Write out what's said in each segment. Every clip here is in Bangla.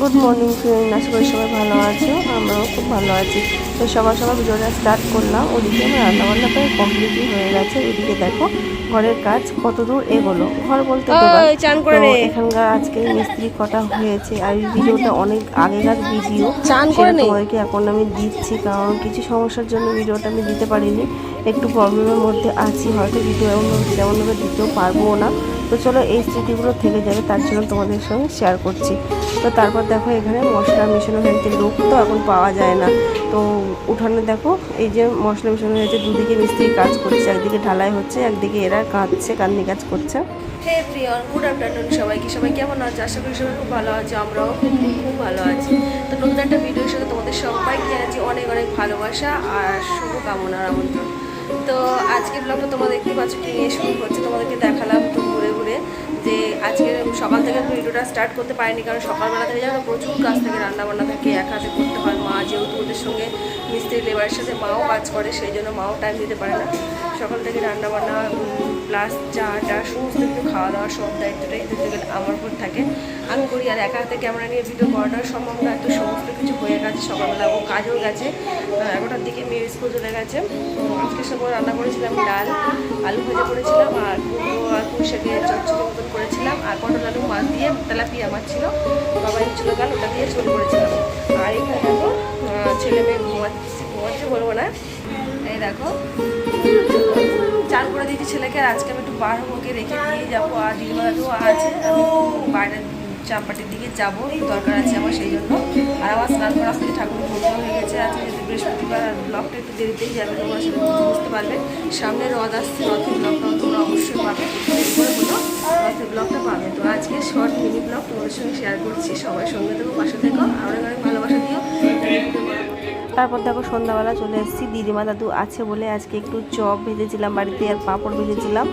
গুড মর্নিং ফ্রেন্ড আশা করি সবাই ভালো আছো। আমরাও খুব ভালো আছি। তো সবার সবার ভিডিওটা স্টার্ট করলাম। ওদিকে আমার রান্নাবান্না প্রায় কমপ্লিটই হয়ে গেছে। এদিকে দেখো ঘরের কাজ কত দূর এগোলো। ঘর বলতে চান করে এখানকার আজকে মিস্ত্রি কটা হয়েছে। আর এই ভিডিওটা অনেক আগেকার ভিডিও। চান করে। তোমাদেরকে এখন আমি দিচ্ছি কারণ কিছু সমস্যার জন্য ভিডিওটা আমি দিতে পারিনি। একটু প্রবলেমের মধ্যে আছি। হয়তো ভিডিও এমন তেমনভাবে দিতেও পারব না। তো চলো এই স্মৃতিগুলো থেকে যাবে, তার জন্য তোমাদের সঙ্গে শেয়ার করছি। তো তারপর দেখো এখানে মশলা মেশানো হয়েছে লোক তো এখন পাওয়া যায় না। তো উঠানে দেখো, এই যে মশলা মেশানো হয়েছে দুদিকে মিস্ত্রি কাজ করছে, একদিকে ঢালাই হচ্ছে, একদিকে এরা কাঁদছে কান্দি কাজ করছে। প্রিয়ন গুড সবাইকে। সবাই কেমন আছে? খুব ভালো আছে, আমরাও খুব ভালো আছি। তো নতুন একটা ভিডিওর তোমাদের অনেক অনেক ভালোবাসা আর তো আজকের শুরু হচ্ছে তোমাদেরকে দেখালাম। যে আজকে সকাল থেকে ভিডিওটা স্টার্ট করতে পারিনি, কারণ সকালবেলা থেকে যেন প্রচুর কাজ থেকে, রান্নাবান্না থাকে, এক হাতে করতে হয় মা, যেহেতু ওদের সঙ্গে মিস্ত্রি, লেবারের সাথে মাও কাজ করে, সেই জন্য মাও টাইম দিতে পারে না। সকাল থেকে রান্নাবান্না প্লাস চা, টা, সমস্ত কিছু খাওয়া দাওয়া সব দায়িত্বটাই ধরতে গেলে আমার উপর থাকে। আমি করি আর একা হাতে ক্যামেরা নিয়ে ভিডিও করাটা সম্ভব না, তো সমস্ত কিছু হয়ে গেছে, সকালবেলা ও কাজও গেছে এগারোটার দিকে মেয়ে স্কুল চলে গেছে। আজকে সব রান্না করেছিলাম ডাল, আলু ভাজা করেছিলাম আর কুমড়ো আর পুঁইশাকে চচ্চড়ি মতন করেছিলাম আর পটল আলু মাছ দিয়ে তেলাপিয়া মাছ ছিল, বাবা ছিল গাল ওটা দিয়ে ঝোল করেছিলাম। আর এখানে দেখো ছেলে মেয়ে ঘুমাচ্ছে ঘুমাচ্ছে বলব না। এই দেখো চান করে দিয়েছি ছেলেকে আজকে আমি একটু বার হবোকে রেখে দিয়ে যাব, আর দিদিমাদাও আছে বাইরের চাম্পাটির দিকে যাব, দরকার আছে আমার সেই জন্য। আর আমার স্নান করা থেকে ঠাকুর ভোগ হয়ে গেছে, আজকে যেহেতু বৃহস্পতিবার, আর ব্লগটা একটু দেরিতেই যাবে, তোমরা সেটা বুঝতে পারবে। সামনে রথ আসছে, রথের ব্লগটাও তোমরা অবশ্যই পাবে। তোমাদের সঙ্গে শেয়ার করছি। সবাই সঙ্গে অনেক ভালোবাসা দিও। তারপর দেখো, সন্ধ্যাবেলা চলে এসেছি। দিদিমা দাদু আছে বলে আজকে একটু চপ ভেজেছিলাম, বাড়িতে আর পাঁপড় ভেজেছিলাম।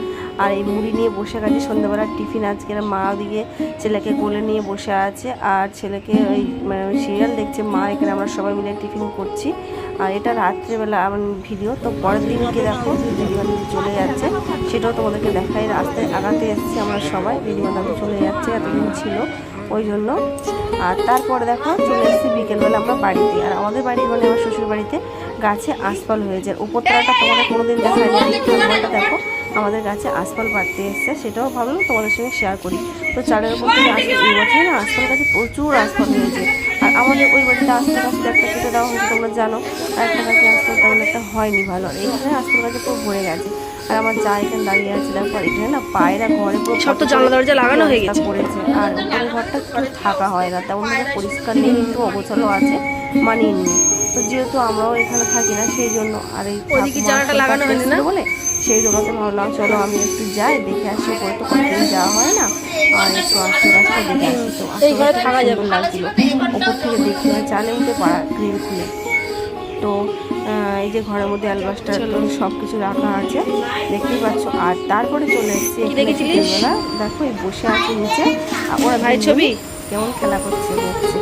আর এই মুড়ি নিয়ে বসে গেছে সন্ধ্যাবেলার টিফিন। আজকে মা ওদিকে ছেলেকে কোলে নিয়ে বসে আছে আর ছেলেকে ওই মানে সিরিয়াল দেখছে। মা এখানে আমরা সবাই মিলে টিফিন করছি। আর এটা রাত্রেবেলা আমার ভিডিও তো পরের দিনকে দেখো, দিদিমা দাদু চলে যাচ্ছে। সেটাও তোমাদেরকে দেখাই। রাস্তায় আগাতে এসেছি আমরা সবাই। দিদিমা দাদু চলে যাচ্ছে, এতদিন ছিল। ওই জন্য। আর তারপর দেখো চলে এসেছি বিকেলবেলা আমরা বাড়িতে। আর আমাদের বাড়ি মানে আমার শ্বশুর বাড়িতে গাছে আশপাল হয়েছে আর উপরতলাটা তোমাদের কোনোদিন না ঠাকুমাটা দেখো। আমাদের গাছে আশপাল বাড়তে এসছে, সেটাও ভাবলাম তোমাদের সঙ্গে শেয়ার করি। তো চারের উপর থেকে আসলে এই বছর না আশপাল গাছে প্রচুর আশপাল হয়েছে আর আমাদের ওই বাড়িতে আশপাল গাছটা একটা কেটে দেওয়া হয়েছে, তোমরা জানো। আর একটা গাছে আশপাল তেমন একটা হয়নি ভালো। এখানে আশপাল গাছে পুরো ভরে গেছে। আর আমার যা এখানে দাঁড়িয়ে আছে দেখো এখানে না পায়রা ঘরে সব তো জানলা দরজা লাগানো হয়ে গেছে। পড়েছে আর উপরের ঘরটা একটু থাকা হয় না তেমন পরিষ্কার নেই একটু অগোছালো আছে মানিয়ে নিয়ে তো যেহেতু আমরাও এখানে থাকি না সেই জন্য আর এই ঠাকুমা লাগানো হয়নি না? বলে সেই জন্য তো ভাবলাম চলো আমি একটু যাই দেখে আসি ওপরে তো কতদিন যাওয়া হয় না আর একটু আস্তে আস্তে দেখে আসি তো আস্তে থাকা যাবে। লাগছিল ওপর থেকে দেখি চালে উঠে পাড়া গ্রিল খুলে তো এই যে ঘরের মধ্যে অ্যালবাস্টার সব কিছু রাখা আছে দেখতেই পাচ্ছ। আর তারপরে চলে এসেছি এখানে দেখেছিলিস? দেখো এই বসে আছে নিচে। আর ওরা ভাই ছবি? কেমন খেলা করছে দেখছে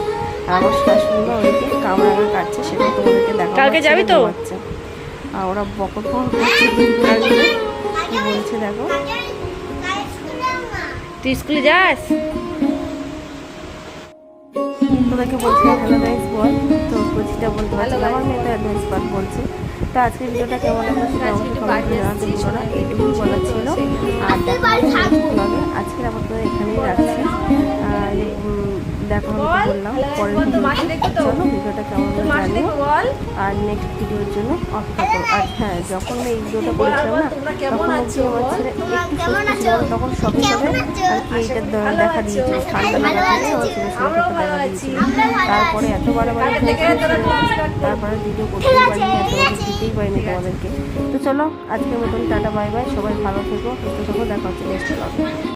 আর আমার শাশুড়ি মা ওইদিকে কামরাঙা কাটছে সেটাও তোমাদেরকে দেখা কালকে যাবি তো? আর ওরা বকর করছে কি বলছে দেখো। তুই স্কুলে যাস? তোদেরকে বলছি অ্যাডভাইস বল তো বলছিটা বলতে পারছি। আমার মেয়েটা অ্যাডভাইস বল বলছে তো আজকের ভিডিওটা কেমন লাগল সেটা কমেন্টে জানাতে না এইটুকু বলা ছিল আর আপাতত এখানেই রাখছি আর দেখো আমি তো বললাম পরের আর নেক্সট ভিডিওর জন্য অপেক্ষা করো আর হ্যাঁ যখন আমি এই ভিডিওটা করেছিলাম না তখন হচ্ছে আমার ছেলে একটু সুস্থ ছিল তখন সবে সবে আর কি এইটা দেখা দিয়েছিল ঠান্ডা লাগা থেকে আমার ছেলে শরীরটা দেখা দিয়েছিল তারপরে এত বাড়াবাড়ি হয়েছিল তারপরে ভিডিও করতেই পারিনি এত দিতেই পারিনি তোমাদেরকে। তো চলো আজকের মতন টাটা বাই বাই সবাই ভালো থেকো সুস্থ থেকো দেখা হচ্ছে নেক্সট ব্লগে